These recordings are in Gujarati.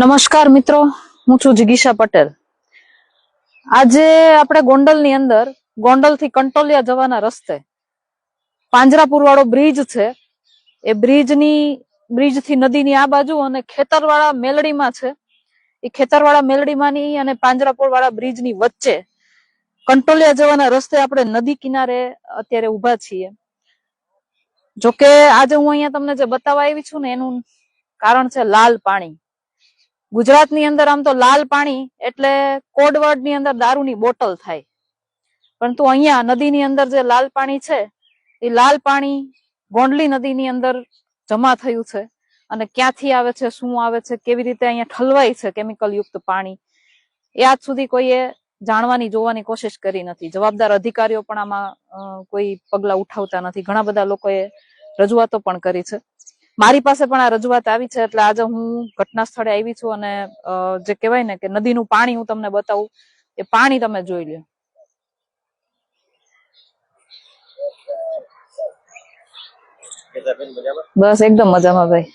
નમસ્કાર મિત્રો, હું છું જિગીશા પટેલ. આજે આપણે ગોંડલની અંદર ગોંડલથી કંટોલિયા જવાના રસ્તે પાંજરાપુર વાળો બ્રિજ છે. એ બ્રિજની બ્રિજથી નદીની આ બાજુ અને ખેતરવાળા મેલડીમાં છે. એ ખેતરવાળા મેલડીમાંની અને પાંજરાપુર વાળા બ્રિજની વચ્ચે કંટોલિયા જવાના રસ્તે આપણે નદી કિનારે અત્યારે ઊભા છીએ. જોકે આજે હું અહીંયા તમને જે બતાવવા આવી છું ને, એનું કારણ છે લાલ પાણી. ગુજરાતની અંદર આમ તો લાલ પાણી એટલે કોડવર્ડની અંદર દારૂની બોટલ થાય. પરંતુ અહીંયા નદીની અંદર જે લાલ પાણી છે, એ લાલ પાણી ગોંડલી નદીની અંદર જમા થયું છે. અને ક્યાંથી આવે છે, શું આવે છે, કેવી રીતે અહીંયા ઠલવાય છે કેમિકલ યુક્ત પાણી, એ આજ સુધી કોઈએ જાણવાની, જોવાની કોશિશ કરી નથી. જવાબદાર અધિકારીઓ પણ આમાં કોઈ પગલા ઉઠાવતા નથી. ઘણા બધા લોકોએ રજૂઆતો પણ કરી છે. મારી પાસે પણ આ રજૂઆત આવી છે એટલે આજે હું ઘટના સ્થળે આવી છું અને જે કહેવાય ને કે નદીનું પાણી હું તમને બતાવું એ પાણી તમે જોઈ લ્યો. બસ એકદમ મજામાં ભાઈ.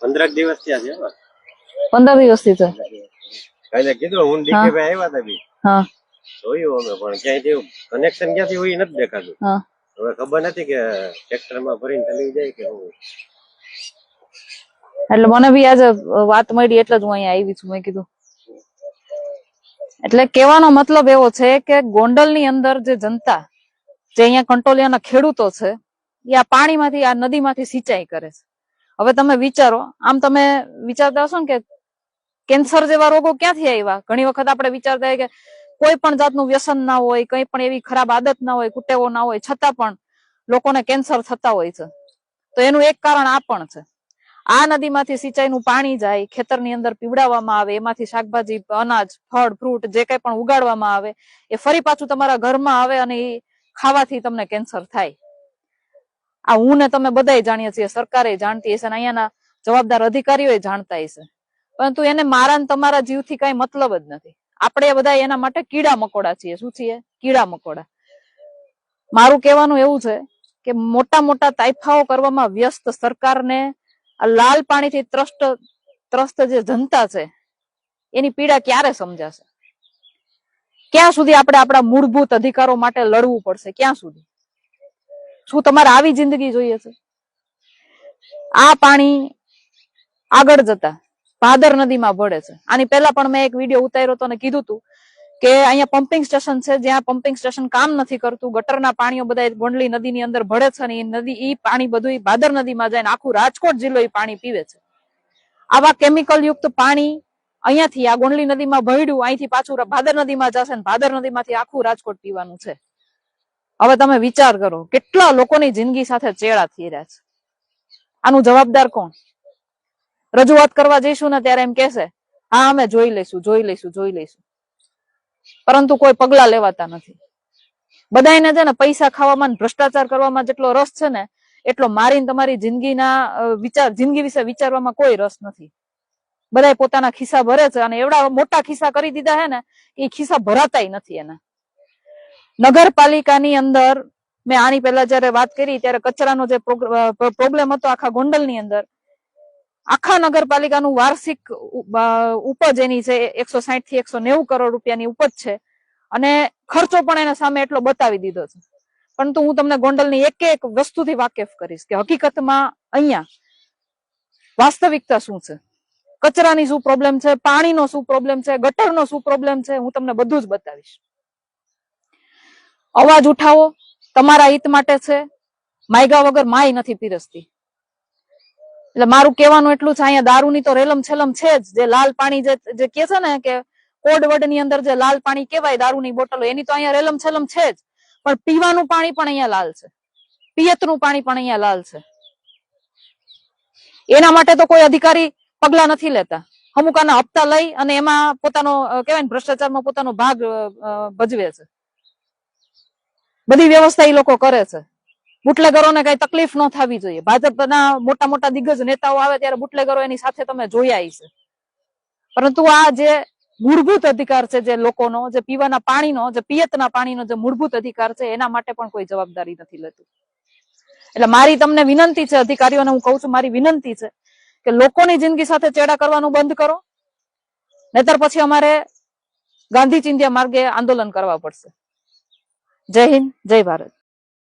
પંદરક દિવસ થયા છે પંદર પંદર દિવસથી છે કીધું હું ડીકે ભાઈ આવ્યા હતા હા. જોયું અમે પણ ક્યાંય જેવું કનેક્શન ક્યાંથી હોય એ નથી દેખાતું. હા. હવે ખબર નથી કે ટ્રેક્ટરમાં ભરીને ચલી જાય કે હું. એટલે મને બી આજે વાત મળી એટલે જ હું અહીંયા આવી છું મેં કીધું. એટલે કહેવાનો મતલબ એવો છે કે ગોંડલની અંદર જે જનતા જે અહીંયા કંટોલિયાના ખેડૂતો છે એ આ પાણીમાંથી આ નદીમાંથી સિંચાઈ કરે છે. હવે તમે વિચારો આમ તમે વિચારતા હશો ને કે કેન્સર જેવા રોગો ક્યાંથી આવ્યા? ઘણી વખત આપણે વિચારતા કે કોઈ પણ જાતનું વ્યસન ના હોય કઈ પણ એવી ખરાબ આદત ના હોય, કુટેવો ના હોય, છતાં પણ લોકોને કેન્સર થતા હોય છે. તો એનું એક કારણ આ પણ છે. આ નદીમાંથી સિંચાઈનું પાણી જાય, ખેતરની અંદર પીવડાવવામાં આવે, એમાંથી શાકભાજી, અનાજ, ફળ, ફ્રૂટ, જે કંઈ પણ ઉગાડવામાં આવે, એ ફરી પાછું તમારા ઘરમાં આવે અને એ ખાવાથી તમને કેન્સર થાય. આ હું ને તમે બધાય જાણીએ છીએ, સરકારે જાણતી હશે અને અહીંયાના જવાબદાર અધિકારીઓ જાણતા હશે. પરંતુ એને મારા તમારા જીવથી કઈ મતલબ જ નથી. આપણે બધા એના માટે કીડા મકોડા છીએ. શું છીએ? કીડા મકોડા. મારું કહેવાનું એવું છે કે મોટા મોટા તાઇફાઓ કરવામાં વ્યસ્ત સરકારને લાલ પાણીથી ત્રસ્ત ત્રસ્ત જે જનતા છે, એની પીડા ક્યારે સમજાશે? ક્યાં સુધી આપણે આપણા મૂળભૂત અધિકારો માટે લડવું પડશે? ક્યાં સુધી? શું તમારે આવી જિંદગી જોઈએ છે? આ પાણી આગળ જતા ભાદર નદીમાં ભળે છે. આની પહેલા પણ મેં એક વીડિયો ઉતાર્યો હતો અને કીધું હતું કે અહીંયા પમ્પિંગ સ્ટેશન છે. જ્યાં પમ્પિંગ સ્ટેશન કામ નથી કરતું, ગટરના પાણીઓ બધા ગોંડલી નદીની અંદર ભળે છે અને એ નદી, ઈ પાણી બધું ભાદર નદીમાં જાય આખું રાજકોટ જિલ્લો ઈ પાણી પીવે છે. આવા કેમિકલ યુક્ત પાણી અહીંયાથી, આ ગોંડલી નદીમાં ભળ્યું, અહીંથી પાછું ભાદર નદીમાં જશે ને ભાદર નદીમાંથી આખું રાજકોટ પીવાનું છે. હવે તમે વિચાર કરો, કેટલા લોકોની જિંદગી સાથે ચેડા થઈ રહ્યા છે. આનું જવાબદાર કોણ? રજૂઆત કરવા જઈશું ને ત્યારે એમ કેસે હા, અમે જોઈ લઈશું જોઈ લઈશું જોઈ લઈશું. પરંતુ કોઈ પગલા લેવાતા નથી. બધાને છે ને પૈસા ખાવામાં ભ્રષ્ટાચાર કરવામાં જેટલો રસ છે ને, એટલો મારીને તમારી જિંદગીના વિચાર, જિંદગી વિશે વિચારવામાં કોઈ રસ નથી. બધાય પોતાના ખિસ્સા ભરે છે અને એવડા મોટા ખિસ્સા કરી દીધા હે ને, એ ખિસ્સા ભરાતાય નથી એના. નગરપાલિકાની અંદર મેં આની પહેલા જયારે વાત કરી ત્યારે કચરાનો જે પ્રોબ્લેમ હતો આખા ગોંડલની અંદર આખા નગરપાલિકાનું વાર્ષિક ઉપજ એની છે એકસો સાહીઠથી એકસો નેવું કરોડ રૂપિયાની ઉપજ છે. અને ખર્ચો પણ એના સામે એટલો બતાવી દીધો છે. પરંતુ હું તમને ગોંડલની એક એક વસ્તુથી વાકેફ કરીશ કે હકીકતમાં અહીંયા વાસ્તવિકતા શું છે? કચરાની શું પ્રોબ્લેમ છે? પાણીનો શું પ્રોબ્લેમ છે? ગટરનો શું પ્રોબ્લેમ છે? હું તમને બધું જ બતાવીશ. અવાજ ઉઠાવો. તમારા હિત માટે છે. માયગા વગર માય નથી પીરસતી. એટલે મારું કહેવાનું એટલું છે, અહીંયા દારૂની તો રેલમ છેલમ છે જ. જે લાલ પાણી જે કે છે ને કે કોડવર્ડની અંદર જે લાલ પાણી કહેવાય દારૂની બોટલો, એની તો અહીંયા રેલમ છેલમ છે જ. પણ પીવાનું પાણી પણ અહીંયા લાલ છે. પિયતનું પાણી પણ અહીંયા લાલ છે. એના માટે તો કોઈ અધિકારી પગલા નથી લેતા. અમુક આના હપ્તા લઈ અને એમાં પોતાનો કેવાય ને, ભ્રષ્ટાચારમાં પોતાનો ભાગ ભજવે છે. બધી વ્યવસ્થા એ લોકો કરે છે. બુટલેગરોને કઈ તકલીફ ન થવી જોઈએ. ભાજપના મોટા મોટા દિગ્ગજ નેતાઓ આવે ત્યારે બુટલેગરો એની સાથે તમે જોયા છે પરંતુ આ જે મૂળભૂત અધિકાર છે જે લોકોનો, જે પીવાના પાણીનો, જે પિયતના પાણીનો જે મૂળભૂત અધિકાર છે, એના માટે પણ કોઈ જવાબદારી નથી લેતું. એટલે મારી તમને વિનંતી છે, અધિકારીઓને હું કહું છું, મારી વિનંતી છે કે લોકોની જિંદગી સાથે ચેડા કરવાનું બંધ કરો. નહીતર પછી અમારે ગાંધી ચિંધ્યા માર્ગે આંદોલન કરવા પડશે. જય હિન્દ, જય ભારત.